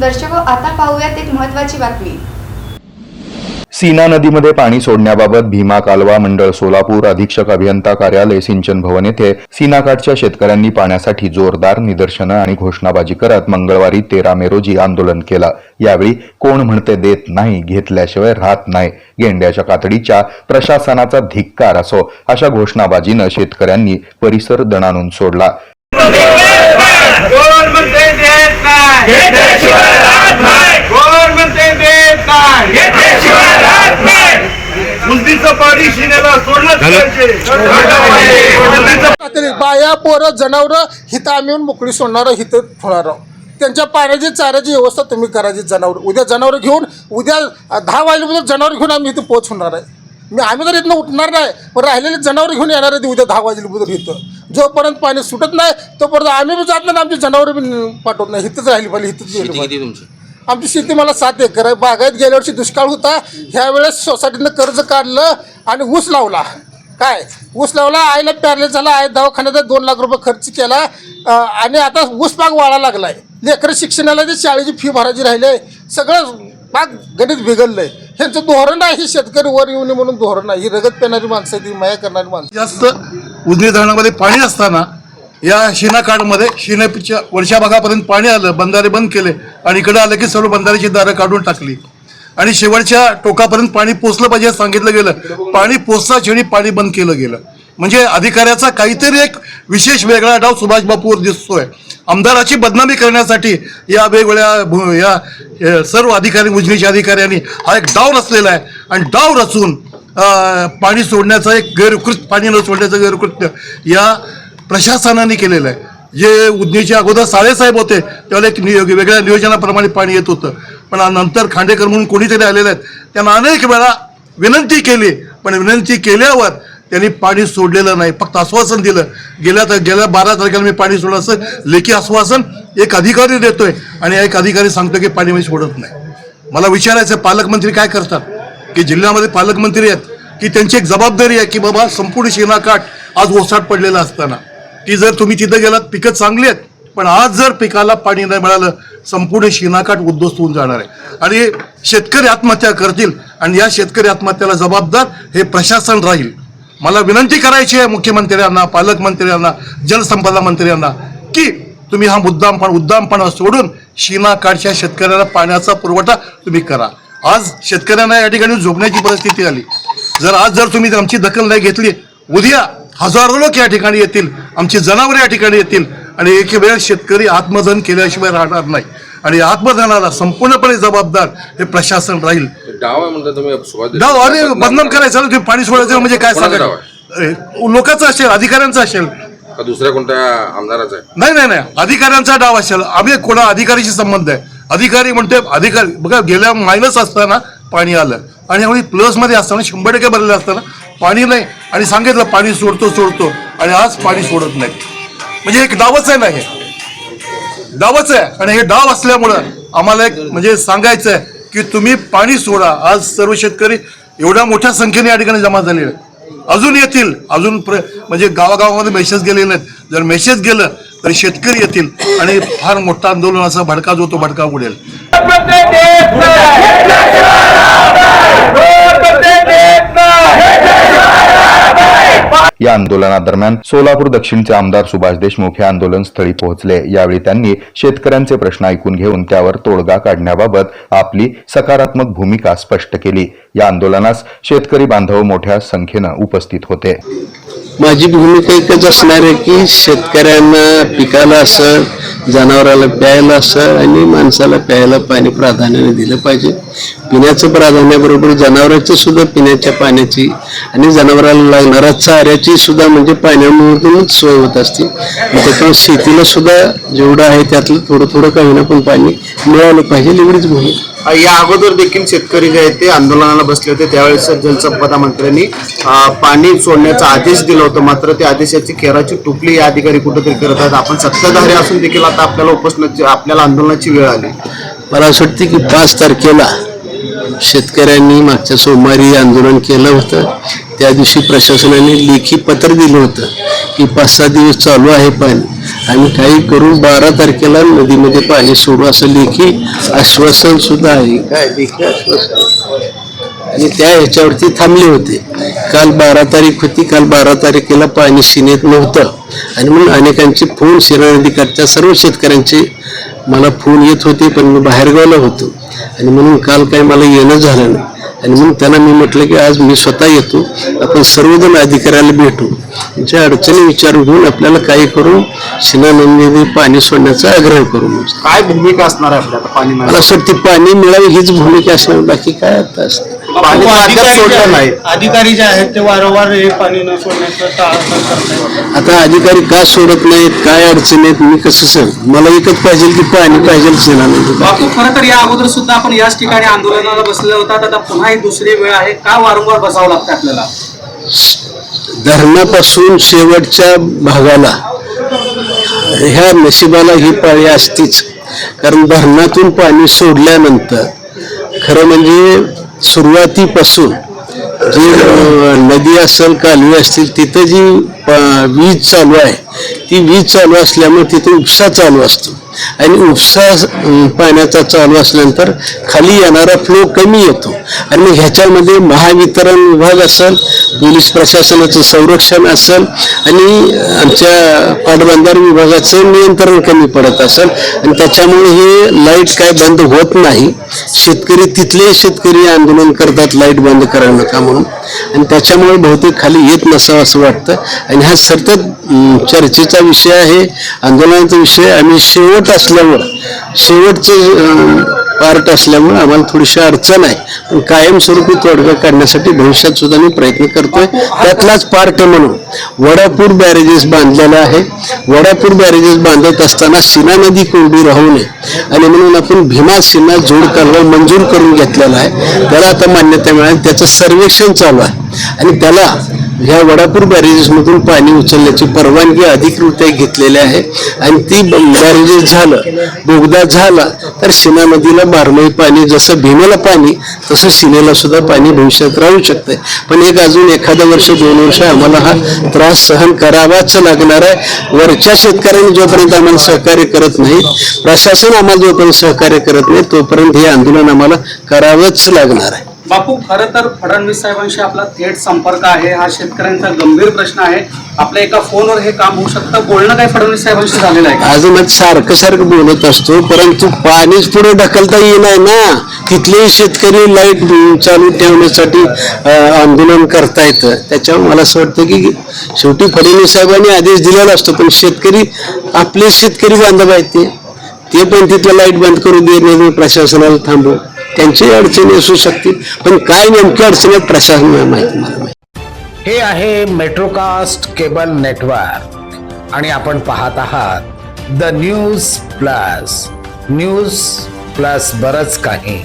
दर्शको आता पाहूयात एक महत्त्वाची बातमी. सीना नदीमध्ये पाणी सोडण्याबाबत भीमा कालवा मंडळ सोलापूर अधीक्षक अभियंता कार्यालय सिंचन भवन येथे सीनाकाठच्या शेतकऱ्यांनी पाण्यासाठी जोरदार निदर्शनं आणि घोषणाबाजी करत मंगळवारी तेरा मे रोजी आंदोलन केलं. यावेळी कोण म्हणते देत नाही घेतल्याशिवाय राहत नाही. गेंड्याच्या कातडीच्या प्रशासनाचा धिक्कार असो अशा घोषणाबाजीनं शेतकऱ्यांनी परिसर दणानून सोडला कोण म्हणते देत नाही घेतल्याशिवाय राहत नाही कोण म्हणते देत नाही घेतल्याशिवाय राहत नाही उलटीचं पाणी शिनेला सोडलं पाहिजे बाया पोरं जनावरं हिथं आम्ही येऊन मोकळी सोडणार हिथं ठेवणार त्यांच्या पाण्याची चाऱ्याची व्यवस्था तुम्ही करायची जनावर. उद्या जनावर घेऊन उद्या दहा वाजल्यापासून जनावर घेऊन आम्ही इथं पोच होणार आहे. मी आम्ही तर इथनं उठणार नाही पण राहिलेले जनावर घेऊन येणार आहे उद्या दहा वाजल्यापासून इथं. जोपर्यंत पाणी सुटत नाही तोपर्यंत आम्ही बी जात नाही आमची जनावर बी पाठवत नाही. इथंच राहिली पाहिजे इथंच गेली पाहिजे. आमची शेती मला सात एकर आहे. बागायत गेल्या वर्षी दुष्काळ होता. ह्या वेळेस सोसायटीनं कर्ज काढलं आणि ऊस लावला. काय? ऊस लावला आईला पॅरलेस झाला आई दवाखान्यात दोन लाख रुपये खर्च केला. आणि आता ऊस पाक वाळा लागलाय. लेकरं शिक्षणाला ते शाळेची फी भरायची राहिले सगळं पाक गणित आहे ह्यांचं धोरण आहे हे शेतकरी वर येऊ नये म्हणून धोरण आहे ही रगत पेणारी माणसं ती माया करणारी माणसं जास्त उजनी धरणामध्ये पाणी असताना या शिनाकाडमध्ये शिनेच्या वर्षा भागापर्यंत पाणी आलं बंधारे बंद केले आणि इकडे आलं की सर्व बंधाऱ्याची दारं काढून टाकली. आणि शेवटच्या टोकापर्यंत पाणी पोचलं पाहिजे सांगितलं गेलं. पाणी पोचता क्षणी पाणी बंद केलं गेलं. म्हणजे अधिकाऱ्याचा काहीतरी एक विशेष वेगळा डाव सुभाष बापूवर दिसतोय. आमदाराची बदनामी करण्यासाठी या वेगवेगळ्या भू- या सर्व अधिकारी उजनीच्या अधिकाऱ्यांनी हा एक डाव रचलेला आहे. आणि डाव रचून पाणी सोडण्याचा एक गैरकृत पाणी न सोडण्याचं गैरकृत्य या प्रशासनाने केलेलं आहे. जे उदनीच्या अगोदर साळेसाहेब होते त्यावेळेला एक नियो वेगळ्या नियोजनाप्रमाणे पाणी येत होतं. पण नंतर खांडेकर म्हणून कोणीतरी आलेले आहेत त्यांना अनेक वेळा विनंती केली पण विनंती केल्यावर त्यांनी पाणी सोडलेलं नाही. फक्त आश्वासन दिलं. गेल्या तर गेल्या बारा तारखेला मी पाणी सोडलं असं लेखी आश्वासन एक अधिकारी देतोय आणि एक अधिकारी सांगतो की पाणी मी सोडत नाही. मला विचारायचं पालकमंत्री काय करतात? की जिल्ह्यामध्ये पालकमंत्री आहेत की त्यांची एक जबाबदारी आहे की बाबा संपूर्ण शेनाकाठ आज ओसाट पडलेला असताना. की जर तुम्ही तिथं गेलात पिकं चांगली आहेत पण आज जर पिकाला पाणी नाही मिळालं संपूर्ण शेणाकाठ उद्ध्वस्त होऊन जाणार आहे. आणि शेतकरी आत्महत्या करतील आणि या शेतकरी आत्महत्याला जबाबदार हे प्रशासन राहील. मला विनंती करायची आहे मुख्यमंत्र्यांना पालकमंत्र्यांना जलसंपदा मंत्र्यांना की तुम्ही हा मुद्दामपण उद्दामपणा सोडून शिनाकाठच्या शेतकऱ्याला पाण्याचा पुरवठा तुम्ही करा. आज शेतकऱ्यांना या ठिकाणी झोपण्याची परिस्थिती आली. जर आज जर तुम्ही आमची दखल नाही घेतली उद्या हजारो लोक या ठिकाणी येतील आमची जनावरे या ठिकाणी येतील आणि एक वेळ शेतकरी आत्मधन केल्याशिवाय राहणार नाही. आणि आत्मधनाला संपूर्णपणे जबाबदार हे प्रशासन राहील. डाव आहे म्हणता तुम्ही सुभाष देशमुख. डाव अरे बदनाम करायचं ना, तुम्ही पाणी सोडायचं म्हणजे काय सांगायचं? लोकांचं असेल अधिकाऱ्यांचं असेल. दुसऱ्या कोणत्या आमदाराचा नाही नाही नाही. अधिकाऱ्यांचा डाव असेल. आम्ही कोणा अधिकारीशी संबंध आहे. अधिकारी म्हणते अधिकारी बघा गेल्या मायनस असताना पाणी आलं. आणि यावेळी प्लसमध्ये असताना शंभर टक्के भरलेलं असताना पाणी नाही. आणि सांगितलं पाणी सोडतो सोडतो. आणि आज पाणी सोडत नाही. म्हणजे एक डावच आहे ना हे? डावच आहे. आणि हे डाव असल्यामुळं आम्हाला एक म्हणजे सांगायचं आहे की तुम्ही पाणी सोडा. आज सर्व शेतकरी एवढ्या मोठ्या संख्येने या ठिकाणी जमा झालेले आहेत. अजून येतील. अजून प्र म्हणजे गावागावामध्ये मेसेज गेलेले नाहीत. जर मेसेज गेलं तर शेतकरी येतील. आणि फार मोठा आंदोलनाचा भडका जो तो भडका उडेल म्हणते देत नाही कोण म्हणते देत नाही या आंदोलनादरम्यान सोलापूर दक्षिणचे आमदार सुभाष देशमुख हे आंदोलन स्थळी पोहोचले. यावेळी त्यांनी शेतकऱ्यांचे प्रश्न ऐकून घेऊन त्यावर तोडगा काढण्याबाबत आपली सकारात्मक भूमिका स्पष्ट केली. या आंदोलनास शेतकरी बांधव मोठ्या संख्येनं उपस्थित होते. माझी भूमिका एकच असणार आहे की शेतकऱ्यांना पिकाला असं जनावराला प्यायला असं आणि माणसाला प्यायला पाणी प्राधान्याने दिलं पाहिजे. पिण्याचं प्राधान्याबरोबर जनावरांचं सुद्धा पिण्याच्या पाण्याची आणि जनावराला लागणाऱ्या चाऱ्याची सुद्धा म्हणजे पाण्यामधूनच सोय होत असते. त्याच्यामुळे शेतीला सुद्धा जेवढं आहे त्यातलं थोडं थोडं काही ना पण पाणी मिळालं पाहिजे एवढीच भूमिका या अगोदर देखील शेतकरी जे आहेत ते आंदोलनाला बसले होते. त्यावेळेस जलसंपदा मंत्र्यांनी पाणी सोडण्याचा आदेश दिला होता. मात्र त्या आदेशाची खेराची टुपली या अधिकारी कुठेतरी करत आहेत. आपण सत्ताधारी असून देखील आता आपल्याला उपोषणाची आपल्याला आंदोलनाची वेळ आली. मला असं वाटतं की पाच तारखेला शेतकऱ्यांनी मागच्या सोमवारी आंदोलन केलं होतं. त्या दिवशी प्रशासनाने लेखी पत्र दिलं होतं की पाच सहा दिवस चालू आहे पण आम्ही काही करून बारा तारखेला नदीमध्ये पाणी सोडू असं लेखी आश्वासन सुद्धा आहे. काय लेखी आश्वासन? आणि त्या ह्याच्यावरती थांबले होते. काल बारा तारीख होती. काल बारा तारखेला पाणी सिनेत नव्हतं. आणि म्हणून अनेकांचे फोन शिरा नदीकाठच्या सर्व शेतकऱ्यांचे मला फोन येत होते पण मी बाहेरगावला होतो. आणि म्हणून काल काही मला येणं झालं नाही. आणि म्हणून त्यांना मी म्हटलं की आज मी स्वतः येतो आपण सर्वजण अधिकाऱ्याला भेटू. त्यांच्या अडचणी विचार घेऊन आपल्याला काही करून शिना पाणी सोडण्याचा आग्रह करू म्हणजे काय भूमिका असणार आहे आपल्या आता पाणी मला असं वाटतं पाणी मिळावी हीच भूमिका असणार बाकी काय आता असतं. पाणी अद्याप सोडलं नाही अधिकारी जे आहेत ते वारंवार हे पाणी न सोडण्याचं टाळाटाळ करतात आता अधिकारी का सोडत नाहीत काय अडचणी आहेत मी कसं सांग? मला एकच पाहिजे की पाणी पाहिजे शिना नदी बापू खरं तर या अगोदर सुद्धा आपण याच ठिकाणी आंदोलनाला बसले होतात आता पुन्हा ही दुसरी वेळ आहे. का वारंवार बसावं लागतं आपल्याला? धरणापासून शेवटच्या भागाला ह्या नशिबाला ही पाळी असतीच. कारण धरणातून पाणी सोडल्यानंतर खरं म्हणजे सुरुवातीपासून जी नदी असेल कालवी असतील तिथं जी प- वीज चालू आहे ती वीज चालू असल्यामुळे तिथे उपसा चालू असतो. आणि उपसा पाण्याचा चालू असल्यानंतर खाली येणारा फ्लो कमी येतो. आणि मग ह्याच्यामध्ये महावितरण विभाग असेल पोलीस प्रशासनाचं संरक्षण असेल आणि आमच्या पाटबंधारे विभागाचं नियंत्रण कमी पडत असेल. आणि त्याच्यामुळे हे लाइट काय बंद होत नाही. शेतकरी तिथले शेतकरी आंदोलन करतात लाइट बंद करा नका म्हणून. आणि त्याच्यामुळे बहुतेक खाली येत नसावं असं वाटतं. आणि हा सतत अं, चर्चेचा विषय आहे. आंदोलनाचा विषय आम्ही शेवट असल्यामुळं शेवटचे पार्ट असल्यामुळे आम्हाला थोडीशी अडचण आहे. पण कायमस्वरूपी तोडगा काढण्यासाठी भविष्यात सुद्धा मी प्रयत्न करतोय. त्यातलाच पार्ट म्हणून. वडापूर बॅरेजेस बांधलेला आहे. वडापूर बॅरेजेस बांधत असताना सीना नदी कोरडी राहू नये. आणि म्हणून आपण भीमा सीना जोड कालवा मंजूर करून घेतलेला आहे. त्याला आता मान्यता मिळाली. त्याचं सर्वेक्षण चालू आहे. आणि त्याला ह्या वडापूर बॅरेजेसमधून पाणी उचलण्याची परवानगी अधिकृत घेतलेली आहे. आणि ती बॅरेजेस झालं बोगदा झाला तर सीना नदीला बारमाही पाणी जसं भीमेला पाणी तसं सीनेला सुद्धा पाणी भविष्यात राहू शकतंय. पण एक अजून एखादं वर्ष दोन वर्ष आम्हाला हा त्रास सहन करावाच लागणार आहे. वरच्या शेतकऱ्यांनी जोपर्यंत आम्हाला सहकार्य करत नाहीत प्रशासन आम्हाला जोपर्यंत सहकार्य करत नाही तोपर्यंत हे आंदोलन आम्हाला करावंच लागणार आहे. बापू खरं तर फडणवीस साहेबांशी आपला थेट संपर्क आहे. हा शेतकऱ्यांचा गंभीर प्रश्न आहे. आपल्या एका फोनवर हे काम होऊ शकतं. बोलणं काय फडणवीस साहेबांशी झालेलं आहे अजून सारखं सारखं बोलत असतो परंतु पाणीच पुढे ढकलता येणार ना. तिथलेही शेतकरी लाइट चालू ठेवण्यासाठी आंदोलन करता येतं. त्याच्यामुळे मला असं वाटतं की शेवटी फडणवीस साहेबांनी आदेश दिलेला असतो पण शेतकरी आपले शेतकरी बांधव आहेत ते. ते पण तिथलं लाइट बंद करू दे नाही प्रशासनाला थांबू त्यांची अडचणी असू शकतील. पण काय नेमकी अडचणी प्रशासन प्रशासनाला माहिती मला. माहिती हे आहे मेट्रोकास्ट केबल नेटवर्क आणि आपण पाहत आहात the news plus news plus बरच काही.